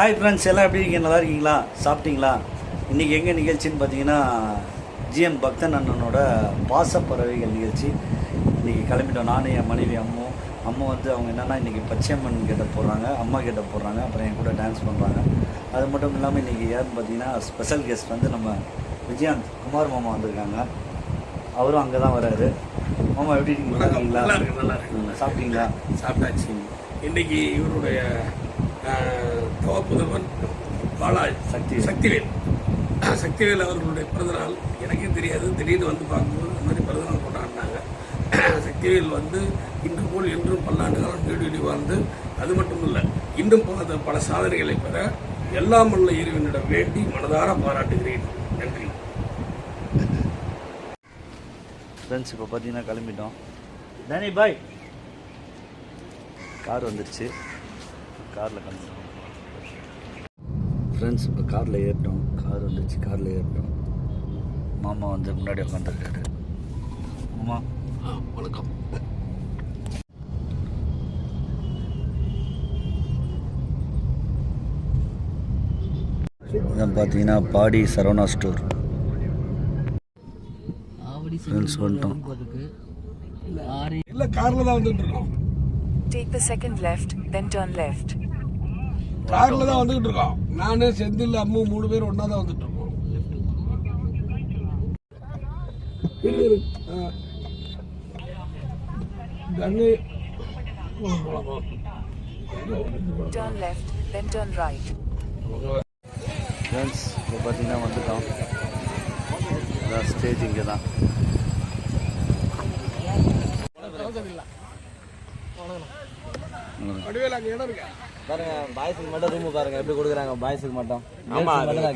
Hi friends எல்லாம் எப்படி இருக்கீங்க? நல்லா இருக்கீங்களா? சாப்பிட்டீங்களா? இன்றைக்கி எங்கே நிகழ்ச்சின்னு பார்த்தீங்கன்னா ஜிஎம் பக்தன் அண்ணனோட பாசப்பறவைகள் நிகழ்ச்சி. இன்றைக்கி கிளம்பிட்டோம். நானும் என் மனைவி அம்மு அம்மா வந்து அவங்க என்னென்னா இன்றைக்கி பச்சையம்மன் கிட்ட போடுறாங்க அம்மா கிட்ட போடுறாங்க அப்புறம் என் கூட டான்ஸ் பண்ணுறாங்க அது மட்டும் இல்லாமல் இன்றைக்கி யாருன்னு பார்த்தீங்கன்னா ஸ்பெஷல் கெஸ்ட் வந்து நம்ம விஜயாந்த் குமார் மாமா வந்திருக்காங்க. அவரும் அங்கே தான் வராரு. மாமா எப்படி இருக்கீங்களா? சாப்பிட்டீங்களா? சாப்பிட்டாச்சு. இன்னைக்கு இவருடைய முதல்வன் பாலாஜ் சக்தி. சக்திவேல். சக்திவேல் அவர்களுடைய பிறந்தநாள் எனக்கே தெரியாது. திடீர்னு வந்து பார்க்கும்போது இந்த மாதிரி பிறந்தநாள் கொண்டாடினாங்க. சக்திவேல் வந்து இன்று போல் என்றும் பல்லாண்டு காலம் நீடி வாழ்ந்து அது மட்டும் இல்லை இன்னும் பல பல சாதனைகளை பெற எல்லாம் உள்ள இறைவனிடம் வேண்டி மனதார பாராட்டுகிறேன். நன்றி. ஃப்ரெண்ட்ஸ் இப்போ பார்த்தீங்கன்னா கிளம்பிட்டோம். தனி பாய். கார் வந்துருச்சு. காரில் கிளம்பிட்டோம் ஃப்ரெண்ட்ஸ் இப்போ காரில் ஏறிட்டோம். கார் வந்துருச்சு காரில் ஏறிட்டோம். மாமா வந்து முன்னாடி உட்காந்துருக்காரு மாமா. வணக்கம். இதான் பார்த்தீங்கன்னா பாடி சரவணா ஸ்டோர். ஃப்ரெண்ட்ஸ் வந்துட்டோம். இல்லை காரில் தான் வந்துட்டு இருக்கோம். Take the second left, then turn left. கார்ல தான் வந்துகிட்டு இருக்கோம் நானு செந்தில் அம்மு மூணு பேர் ஒண்ணா தான் வந்துட்டு இருக்கோம் போலாம். Turn left, then turn right. Friends இப்போ பார்த்தீங்கன்னா வந்துட்டோம் ஸ்டேஜ் இங்கே தான் வடிவேலு அங்க இடம் இருக்கா? பாருங்க பாய்ஸுக்கு மட்டும் ரூம் பாருங்க எப்படி கொடுக்குறாங்க பாய்ஸுக்கு மட்டும்.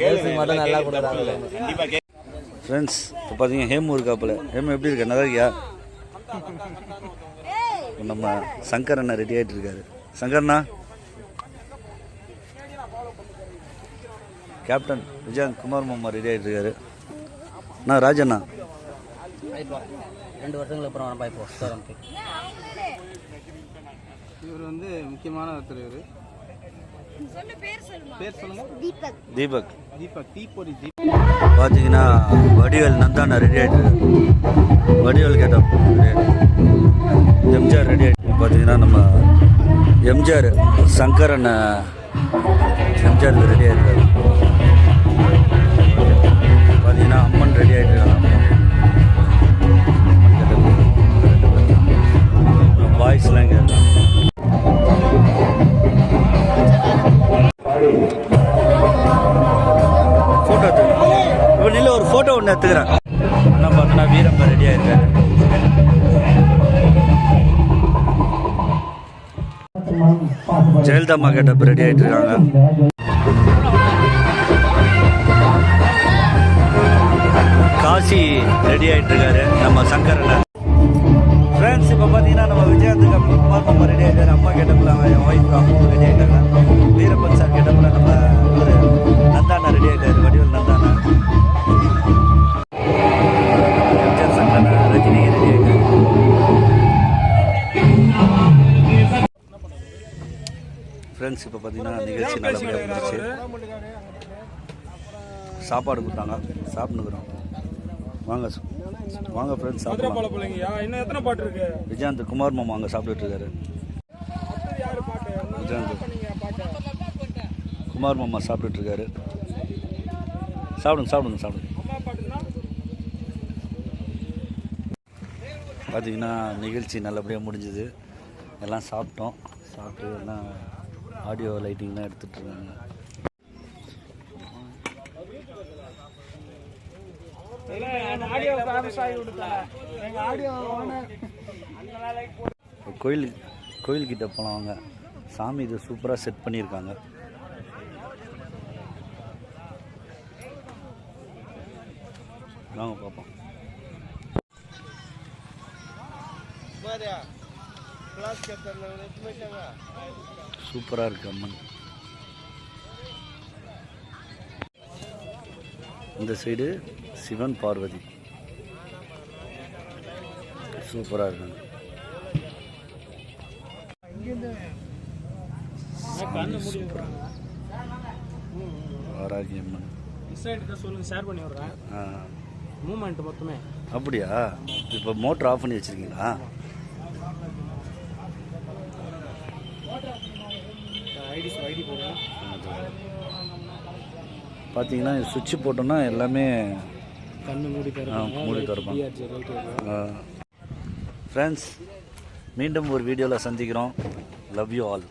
கேர்ள்ஸுக்கு மட்டும் நல்லா கொடுக்குறாங்க. ஃப்ரெண்ட்ஸ் இப்போ பார்த்தீங்கன்னா ஹேமு இருக்காப்புல ஹேமு எப்படி இருக்க? நல்லா இருக்கியா? நம்ம சங்கர் அண்ணா ரெடி ஆகிட்டு இருக்காரு. சங்கர்ண்ணா கேப்டன் விஜயந்த் குமார் மாமா ரெடி ஆகிட்டு இருக்காரு. அண்ணா ராஜண்ணா ரெண்டு வருஷங்களுக்கு அப்புறம் வரப்பா இப்போ இவர் வந்து முக்கியமான ஒருத்தர் இவர். தீபக். பார்த்தீங்கன்னா வடிவேல் நந்தாண்ணா ரெடி ஆகிட்டு வடிவேல் கேட்டப் எம்ஜிஆர் ரெடி ஆகிட்டு பார்த்தீங்கன்னா நம்ம எம்ஜிஆர் சங்கர் அண்ணா எம்ஜிஆர் ரெடி ஆகிருக்காரு பார்த்தீங்கன்னா அம்மன் ரெடி ஆகிட்டு ஃபோட்டோ ஒன்று எடுத்துக்கிறேன். அண்ணா பார்த்தோன்னா வீரப்ப ரெடியாக இருக்காரு ஜெயலலிதா அம்மா கேட்டப்ப ரெடி ஆகிட்டு இருக்காங்க. காசி ரெடி ஆகிட்டு இருக்காரு நம்ம சங்கரன் ஃப்ரெண்ட்ஸ் இப்போ பார்த்தீங்கன்னா நம்ம விஜயகாந்த் அப்புறம் குமார் மாமா ரெடி ஆகிட்டாரு அம்மா கேட்டப்பில் என் ஒய்ஃப் அம்மா ஃப்ரெண்ட்ஸ் இப்போ பார்த்தீங்கன்னா நிகழ்ச்சி நல்லபடியாக முடிஞ்சிச்சு சாப்பாடு கொடுத்தாங்க சாப்பிட்டுக்கிறோம் வாங்க வாங்க ஃப்ரெண்ட்ஸ் சாப்பிடலாம். விஜயகாந்த் குமார் மாமா அங்கே சாப்பிட்டுட்டு இருக்காரு. பாட்டு? குமார் மாமா சாப்பிட்டுட்டு இருக்காரு. சாப்பிடுங்க சாப்பிடுங்க சாப்பிடுங்க. பார்த்தீங்கன்னா நிகழ்ச்சி நல்லபடியாக முடிஞ்சுது. எல்லாம் சாப்பிட்டோம். சாப்பிட்டு எல்லாம் ஆடியோ லைட்டிங்லாம் ஆடியோ கோயில் கோயில்கிட்ட போலாம் வாங்க சாமி இது சூப்பராக செட் பண்ணியிருக்காங்க. வாங்க பார்ப்போம். சூப்பராக இருக்கு அம்மன். இந்த சைடு சிவன் பார்வதி. சூப்பராக இருக்காங்க வாராகி அம்மன். சொல்லுங்கள் ஷேர் பண்ணி விட்றேன். ஆ. மூமெண்ட் மொத்தமே அப்படியா? இப்போ மோட்டர் ஆஃப் பண்ணி வச்சிருக்கீங்களா? பார்த்தீங்கன்னா சுவிட்ச் போட்டோம்னா எல்லாமே கண்ணு மூடி மூடி ரைட் ஃப்ரெண்ட்ஸ் மீண்டும் ஒரு வீடியோவில் சந்திக்கிறோம். Love you all